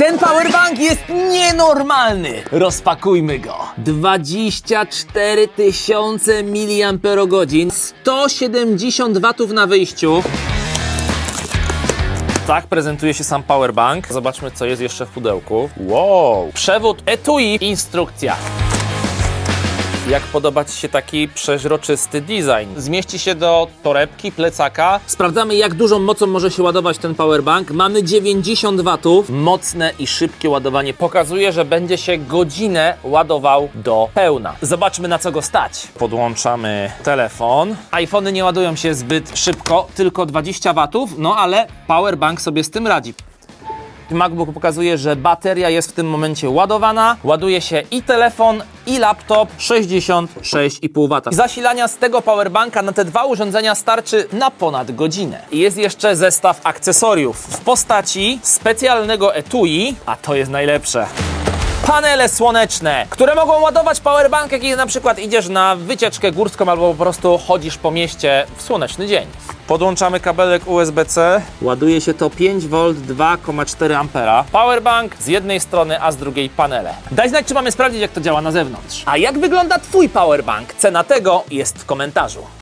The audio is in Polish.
Ten powerbank jest nienormalny. Rozpakujmy go. 24 tysiące mAh, 170 watów na wyjściu. Tak prezentuje się sam powerbank. Zobaczmy, co jest jeszcze w pudełku. Wow! Przewód etui, instrukcja. Jak podoba Ci się taki przeźroczysty design? Zmieści się do torebki, plecaka. Sprawdzamy, jak dużą mocą może się ładować ten powerbank. Mamy 90 watów. Mocne i szybkie ładowanie pokazuje, że będzie się godzinę ładował do pełna. Zobaczmy, na co go stać. Podłączamy telefon. iPhony nie ładują się zbyt szybko, tylko 20 watów, no ale powerbank sobie z tym radzi. MacBook pokazuje, że bateria jest w tym momencie ładowana. Ładuje się i telefon, i laptop 66,5 W. Zasilania z tego powerbanka na te dwa urządzenia starczy na ponad godzinę. Jest jeszcze zestaw akcesoriów w postaci specjalnego etui, a to jest najlepsze. Panele słoneczne, które mogą ładować powerbank, jak na przykład idziesz na wycieczkę górską albo po prostu chodzisz po mieście w słoneczny dzień. Podłączamy kabelek USB-C. Ładuje się to 5V 2,4 A. Powerbank z jednej strony, a z drugiej panele. Daj znać, czy mamy sprawdzić, jak to działa na zewnątrz. A jak wygląda Twój powerbank? Cena tego jest w komentarzu.